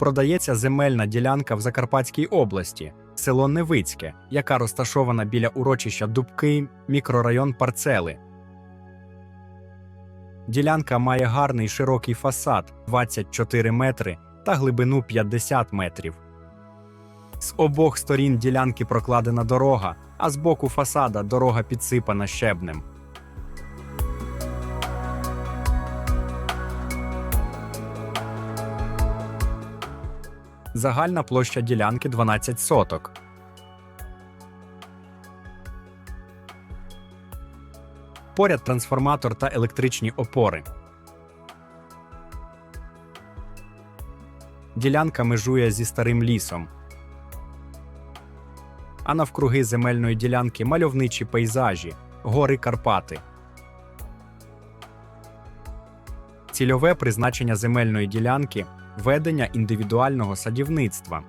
Продається земельна ділянка в Закарпатській області, село Невицьке, яка розташована біля урочища Дубки, мікрорайон Парцели. Ділянка має гарний широкий фасад 24 метри та глибину 50 метрів. З обох сторін ділянки прокладена дорога, а з боку фасада дорога підсипана щебнем. Загальна площа ділянки 12 соток. Поряд трансформатор та електричні опори. Ділянка межує зі старим лісом. А навкруги земельної ділянки мальовничі пейзажі, гори Карпати. Цільове призначення земельної ділянки ведення індивідуального садівництва.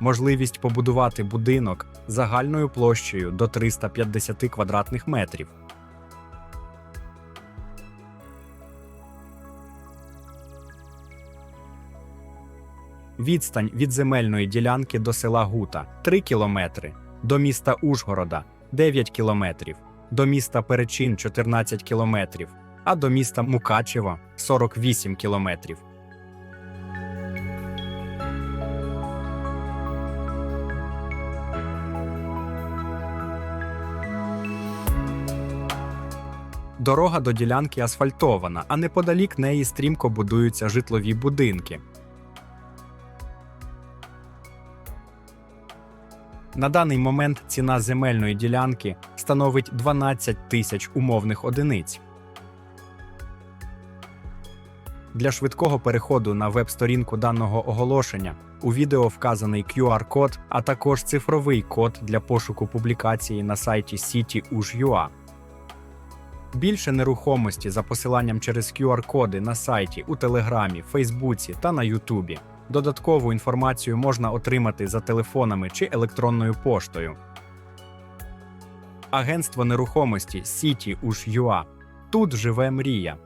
Можливість побудувати будинок загальною площею до 350 квадратних метрів. Відстань від земельної ділянки до села Гута 3 кілометри, до міста Ужгорода 9 кілометрів, до міста Перечин 14 кілометрів, а до міста Мукачево 48 кілометрів. Дорога до ділянки асфальтована, а неподалік неї стрімко будуються житлові будинки. На даний момент ціна земельної ділянки становить 12 тисяч умовних одиниць. Для швидкого переходу на веб-сторінку даного оголошення у відео вказаний QR-код, а також цифровий код для пошуку публікації на сайті City.ua. Більше нерухомості за посиланням через QR-коди на сайті, у Телеграмі, Фейсбуці та на Ютубі. Додаткову інформацію можна отримати за телефонами чи електронною поштою. Агентство нерухомості City.ua. Тут живе мрія.